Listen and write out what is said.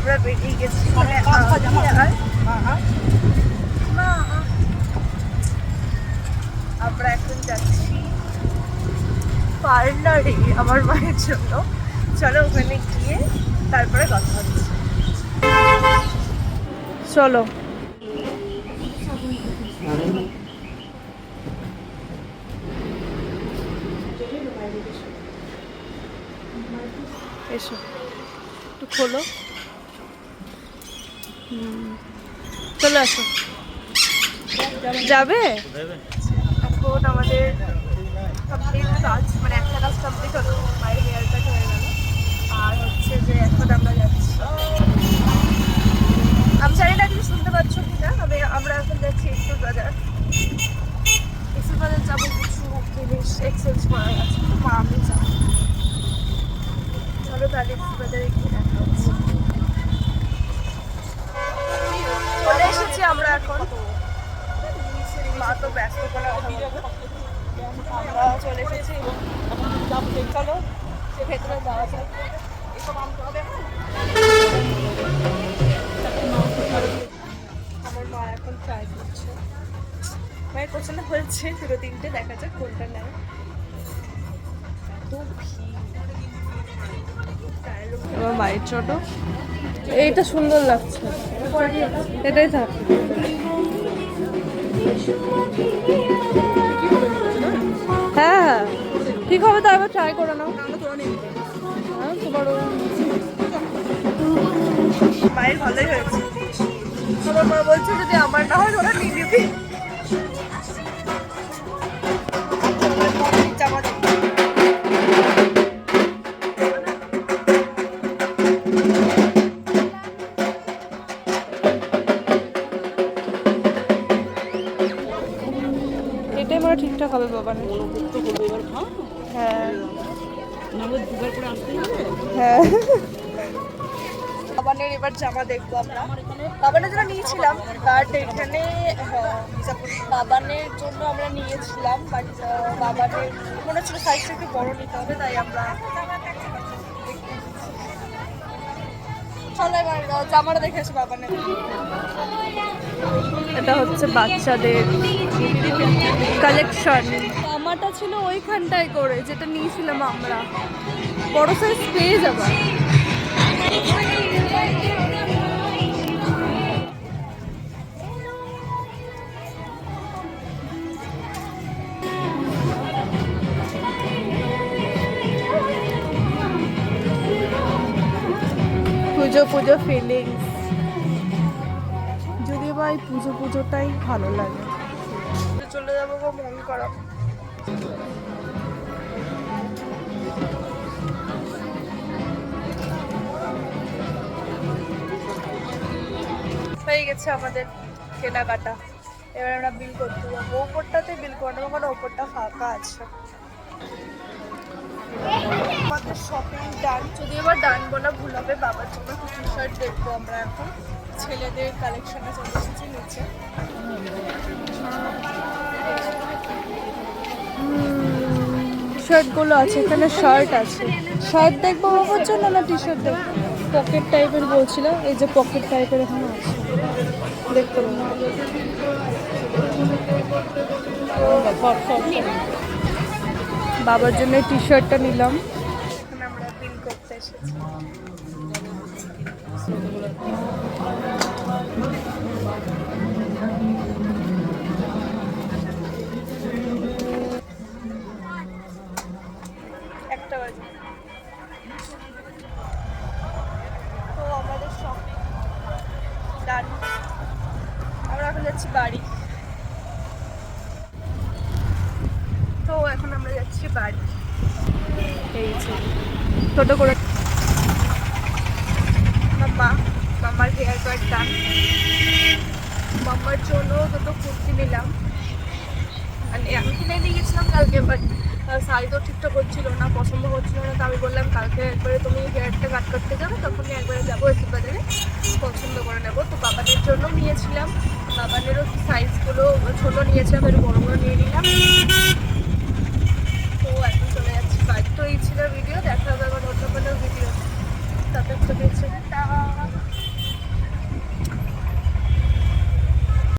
আমরা বেরিয়ে গেছি। মানে আমরা এখন যাচ্ছি পার্লারে আমার মায়ের জন্য। চলো ওখানে গিয়ে তারপরে কথা হচ্ছে। চলো। এসো। একটু খোলো। চলে আসো। যাবে? এখন আমাদের কমপ্লিট কাজ মানে একটা কাজ কমপ্লিট হলো মায়ের হেয়ার হয়ে গেল। আর হচ্ছে যে এখন আমরা যাচ্ছি আমি জানি না তুমি শুনতে পাচ্ছ কি না তবে আমরা এখন যাচ্ছি এক্সেল বাজার এক্সেল বাজার যাব কিছু জিনিস এক্সচেঞ্জ করার আছে তো মা আমি যাব চলো তাহলে এক্সেল বাজারে গিয়ে দেখা হচ্ছে চলে এসেছি আমরা এখন মা তো ব্যস্ত করে। আমরা চলে এসেছি। চলো, সে ভেতরে যাওয়া যাক। আমার মা এখন ট্রাই করছে। মায়ের পছন্দ হয়েছে দুটো তিনটে দেখা যাক কোনটা নেয়। আমার মায়ের ছোট। এইটা সুন্দর লাগছে। এটাই থাক। হ্যাঁ হ্যাঁ। ঠিক হবে তো একবার ট্রাই করে নাও। হ্যাঁ মায়ের ভালোই হয়েছে। আমার মা বলছে যদি আমার না হয়, ওরা নিয়ে নিবি। এটাই ঠিকঠাক হবে বাবা হ্যাঁ। হ্যাঁ। বাবানের এবার জামা দেখব আমরা। বাবানের জন্য নিয়েছিলাম বাট এখানে হ্যাঁ, বাবানের জন্য আমরা নিয়েছিলাম বাট বাবানের মনে হচ্ছিল সাইজটা একটু বড় নিতে হবে তাই আমরা জামাটা দেখে আসি এটা হচ্ছে বাচ্চাদের কালেকশন জামাটা ছিল ওইখানটায় করে, যেটা নিয়েছিলাম আমরা। বড় সাইজ পেয়ে যাবা। পুজো পুজো ফিলিংস যদি এই পুজো, পুজোটাই ভালো লাগে। চলে যাব গো, মন খারাপ। হয়ে গেছে আমাদের কেনাকাটা। এবার আমরা বিল করতে যাব। ওপরটাতে বিল করব কারণ ওপরটা ফাঁকা আছে। আমাদের শপিং ডান যদি এবার ডান বলা ভুল হবে বাবার জন্য টি শার্ট দেখব আমরা এখন। ছেলেদের কালেকশনে চলে এসেছি নিচে। শার্টগুলো আছে এখানে শার্ট আছে। শার্ট দেখব বাবার জন্য না টি শার্ট দেখব পকেট টাইপের বলছিলাম এই যে পকেট টাইপের এখানে আছে। দেখতে পাবো। বাবার জন্য টি শার্টটা নিলাম। আমাদের আমরা এখন যাচ্ছি বাড়ি। তো এখন আমরা যাচ্ছি বাড়ি। এই ছোটো করে মাম্মা মাম্মার হেয়ার কাট ডান মাম্মার জন্য দুটো কুর্তি নিলাম। মানে আমি কিনে দিয়ে গেছিলাম কালকে বাট তো ঠিকঠাক হচ্ছিল না পছন্দ হচ্ছিল না তো আমি বললাম কালকে একবারে তুমি হেয়ারটা কাট করতে যাবে তখনই একবারে যাব একটু বাজারে পছন্দ করে নেব। তো বাবানের জন্য নিয়েছিলাম। বাবানেরও সাইজগুলো ছোট নিয়েছিলাম একটু বড় বড় নিয়ে নিলাম।